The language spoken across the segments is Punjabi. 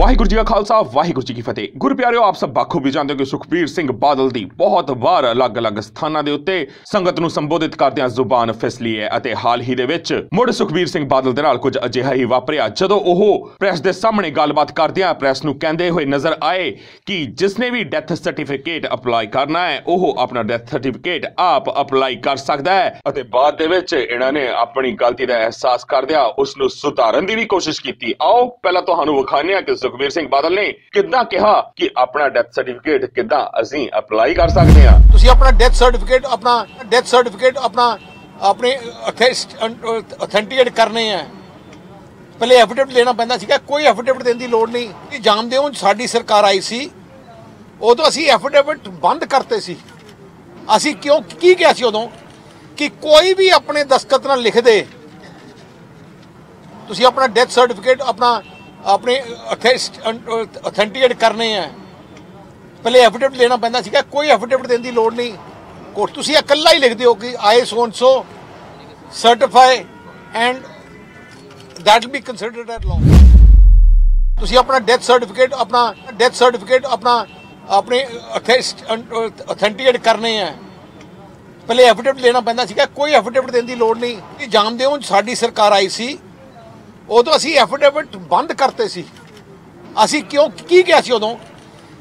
ਵਾਹਿਗੁਰੂ ਜੀ ਕਾ ਖਾਲਸਾ, ਵਾਹਿਗੁਰੂ ਜੀ ਕੀ ਫਤਿਹ। ਗੁਰੂ ਪਿਆਰਿਓ, ਆਪ ਸਭ ਬਾਖੂਬੀ ਜਾਣਦੇ ਹੋ ਕਿ ਸੁਖਬੀਰ ਸਿੰਘ ਬਾਦਲ ਦੀ ਬਹੁਤ ਵਾਰ ਅਲੱਗ-ਅਲੱਗ ਸਥਾਨਾਂ ਦੇ ਉੱਤੇ ਸੰਗਤ ਨੂੰ ਸੰਬੋਧਿਤ ਕਰਦਿਆਂ ਜ਼ੁਬਾਨ ਫਿਸਲੀ ਹੈ ਅਤੇ ਹਾਲ ਹੀ ਦੇ ਵਿੱਚ ਮੁੜ ਸੁਖਬੀਰ ਸਿੰਘ ਬਾਦਲ ਦੇ ਨਾਲ ਕੁਝ ਅਜਿਹਾ ਹੀ ਵਾਪਰਿਆ, ਜਦੋਂ ਉਹ ਪ੍ਰੈਸ ਦੇ ਸਾਹਮਣੇ ਗੱਲਬਾਤ ਕਰਦਿਆਂ ਪ੍ਰੈਸ ਨੂੰ ਕਹਿੰਦੇ ਹੋਏ ਨਜ਼ਰ ਆਏ ਕਿ ਜਿਸਨੇ ਵੀ ਡੈਥ ਸਰਟੀਫਿਕੇਟ ਅਪਲਾਈ ਕਰਨਾ ਹੈ, ਉਹ ਆਪਣਾ ਡੈਥ ਸਰਟੀਫਿਕੇਟ ਆਪ ਅਪਲਾਈ ਕਰ ਸਕਦਾ ਹੈ ਅਤੇ ਬਾਅਦ ਦੇ ਵਿੱਚ ਇਹਨਾਂ ਨੇ ਆਪਣੀ ਗਲਤੀ ਦਾ ਅਹਿਸਾਸ ਕਰਦਿਆਂ ਉਸ ਨੂੰ ਸੁਧਾਰਨ ਦੀ ਵੀ ਕੋਸ਼ਿਸ਼ ਕੀਤੀ। ਆਓ, ਪਹਿਲਾਂ ਤੁਹਾਨੂੰ ਵਿਖਾਉਂਦੇ ਹਾਂ ਕਿ ਸੁਖਬੀਰ ਸਿੰਘ ਬਾਦਲ ਨੇ ਕਿੱਦਾਂ ਕਿਹਾ ਕਿ ਆਪਣਾ ਡੈਥ ਸਰਟੀਫਿਕੇਟ ਕਿੱਦਾਂ ਅਸੀਂ ਅਪਲਾਈ ਕਰ ਸਕਦੇ ਹਾਂ? ਤੁਸੀਂ ਆਪਣਾ ਡੈਥ ਸਰਟੀਫਿਕੇਟ ਆਪਣਾ ਡੈਥ ਸਰਟੀਫਿਕੇਟ ਆਪਣਾ, ਆਪਣੇ ਅਥੈਂਟੀਕੇਟ ਕਰਨੇ ਆ। ਪਹਿਲੇ ਐਫੀਡੇਵਿਟ ਲੈਣਾ ਪੈਂਦਾ ਸੀਗਾ, ਕੋਈ ਐਫੀਡੇਵਿਟ ਦੇਣ ਦੀ ਲੋੜ ਨਹੀਂ। ਇਹ ਜਾਣਦੇ ਹੋ, ਸਾਡੀ ਸਰਕਾਰ ਆਈ ਸੀ, ਉਦੋਂ ਅਸੀਂ ਐਫੀਡੇਵਿਟ ਬੰਦ ਕਰਤੇ ਸੀ। ਅਸੀਂ ਕਿਉਂ, ਕੀ ਕਿਹਾ ਸੀ ਉਦੋਂ? ਕਿ ਕੋਈ ਵੀ ਆਪਣੇ ਦਸਤਖਤ ਨਾਲ ਲਿਖ ਦੇ ਤੁਸੀਂ ਆਪਣਾ ਡੈਥ ਸਰਟੀਫਿਕੇਟ ਆਪਣਾ ਆਪਣੇ ਅਥੈਂਟੀਕੇਟ ਕਰਨੇ ਆ। ਪਹਿਲੇ ਐਫੀਡੇਵਿਟ ਲੈਣਾ ਪੈਂਦਾ ਸੀਗਾ, ਕੋਈ ਐਫੀਡੇਵਿਟ ਦੇਣ ਦੀ ਲੋੜ ਨਹੀਂ। ਕੋਰਟ ਤੁਸੀਂ ਇਕੱਲਾ ਹੀ ਲਿਖਦੇ ਹੋ ਕਿ I son so certify and that will be considered as law ਤੁਸੀਂ ਆਪਣਾ ਡੈਥ ਸਰਟੀਫਿਕੇਟ ਆਪਣਾ ਡੈਥ ਸਰਟੀਫਿਕੇਟ ਆਪਣਾ ਆਪਣੇ ਅਥੈਂਟੀਕੇਟ ਕਰਨੇ ਆ। ਪਹਿਲੇ ਐਫੀਡੇਵਿਟ ਲੈਣਾ ਪੈਂਦਾ ਸੀਗਾ, ਕੋਈ ਐਫੀਡੇਵਿਟ ਦੇਣ ਦੀ ਲੋੜ ਨਹੀਂ। ਇਹ ਜਾਣਦੇ ਹੋ, ਸਾਡੀ ਸਰਕਾਰ ਆਈ ਸੀ ਉਦੋਂ ਅਸੀਂ ਐਫੀਡੇਵਿਟ ਬੰਦ ਕਰਤੇ ਸੀ। ਅਸੀਂ ਕਿਉਂ, ਕੀ ਕਿਹਾ ਸੀ ਉਦੋਂ?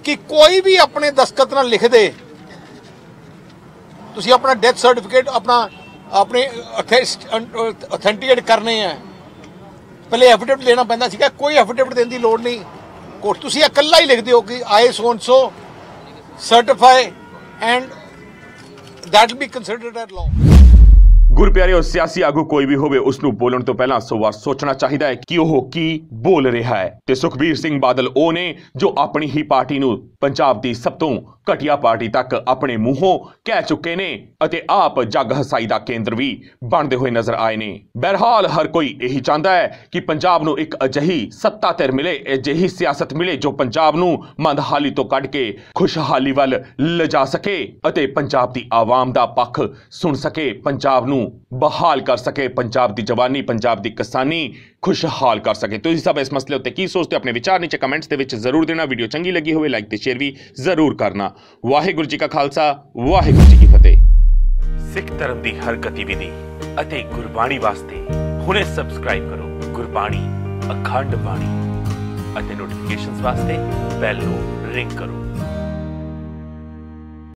ਕਿ ਕੋਈ ਵੀ ਆਪਣੇ ਦਸਤਖਤ ਨਾਲ ਲਿਖ ਦੇ ਤੁਸੀਂ ਆਪਣਾ ਡੈਥ ਸਰਟੀਫਿਕੇਟ, ਆਪਣਾ, ਆਪਣੇ ਅਥੈਂਟੀਕੇਟ ਕਰਨੇ ਆ। ਪਹਿਲੇ ਐਫੀਡੇਵਿਟ ਲੈਣਾ ਪੈਂਦਾ ਸੀਗਾ, ਕੋਈ ਐਫੀਡੇਵਿਟ ਦੇਣ ਦੀ ਲੋੜ ਨਹੀਂ। ਕੋਰਟ ਤੁਸੀਂ ਇਕੱਲਾ ਹੀ ਲਿਖਦੇ ਹੋ ਕਿ I son so certify and that will be considered as law ਗੁਰੂ ਸਿਆਸੀ ਆਗੂ ਕੋਈ ਵੀ ਹੋਵੇ ਉਸ ਨੂੰ ਬੋਲਣ ਤੋਂ ਪਹਿਲਾਂ ਸੌ ਵਾਰ ਸੋਚਣਾ ਚਾਹੀਦਾ ਹੈ ਕਿ ਉਹ ਕੀ ਬੋਲ ਰਿਹਾ ਹੈ। ਤੇ ਸੁਖਬੀਰ ਸਿੰਘ ਬਾਦਲ, ਉਹ ਨੇ ਜੋ ਆਪਣੀ ਹੀ ਪਾਰਟੀ ਨੂੰ ਪੰਜਾਬ ਦੀ ਸਭ ਤੋਂ ਘਟੀਆ ਪਾਰਟੀ ਤੱਕ ਆਪਣੇ ਮੂੰਹੋਂ ਕਹਿ ਚੁੱਕੇ ਨੇ ਅਤੇ ਆਪ ਜੱਗ ਹਸਾਈ ਦਾ ਕੇਂਦਰ ਵੀ ਬਣਦੇ ਹੋਏ ਨਜ਼ਰ ਆਏ ਨੇ। ਬਹਰਹਾਲ, ਹਰ ਕੋਈ ਇਹੀ ਚਾਹੁੰਦਾ ਹੈ ਕਿ ਪੰਜਾਬ ਨੂੰ ਇੱਕ ਅਜਿਹੀ ਸੱਤਾ ਧਿਰ ਮਿਲੇ, ਅਜਿਹੀ ਸਿਆਸਤ ਮਿਲੇ, ਜੋ ਪੰਜਾਬ ਨੂੰ ਮੰਦਹਾਲੀ ਤੋਂ ਕੱਢ ਕੇ ਖੁਸ਼ਹਾਲੀ ਵੱਲ ਲਿਜਾ ਸਕੇ ਅਤੇ ਪੰਜਾਬ ਦੀ ਆਵਾਮ ਦਾ ਪੱਖ ਸੁਣ ਸਕੇ, ਪੰਜਾਬ ਨੂੰ ਬਹਾਲ ਕਰ ਸਕੇ, ਪੰਜਾਬ ਦੀ ਜਵਾਨੀ, ਪੰਜਾਬ ਦੀ ਕਿਸਾਨੀ ਖੁਸ਼ਹਾਲ ਕਰ ਸਕੇ। ਤੁਸੀਂ ਸਭ ਇਸ ਮਸਲੇ ਉੱਤੇ ਕੀ ਸੋਚਦੇ ਆਪਣੇ ਵਿਚਾਰ ਨੀਚੇ ਕਮੈਂਟਸ ਦੇ ਵਿੱਚ ਜ਼ਰੂਰ ਦੇਣਾ। ਵੀਡੀਓ ਚੰਗੀ ਲੱਗੀ ਹੋਵੇ, ਲਾਈਕ ਤੇ ਸ਼ੇਅਰ ਵੀ ਜ਼ਰੂਰ ਕਰਨਾ। ਵਾਹਿਗੁਰੂ ਜੀ ਕਾ ਖਾਲਸਾ, ਵਾਹਿਗੁਰੂ ਜੀ ਕੀ ਫਤਿਹ। ਸਿੱਖ ਧਰਮ ਦੀ ਹਰ ਗਤੀਵਿਧੀ ਅਤੇ ਗੁਰਬਾਣੀ ਵਾਸਤੇ ਹੁਣੇ ਸਬਸਕ੍ਰਾਈਬ ਕਰੋ ਗੁਰਬਾਣੀ, ਅਖੰਡ ਬਾਣੀ ਅਤੇ ਨੋਟੀਫਿਕੇਸ਼ਨਸ ਵਾਸਤੇ ਬੈਲ ਨੂੰ ਰਿੰਗ ਕਰੋ।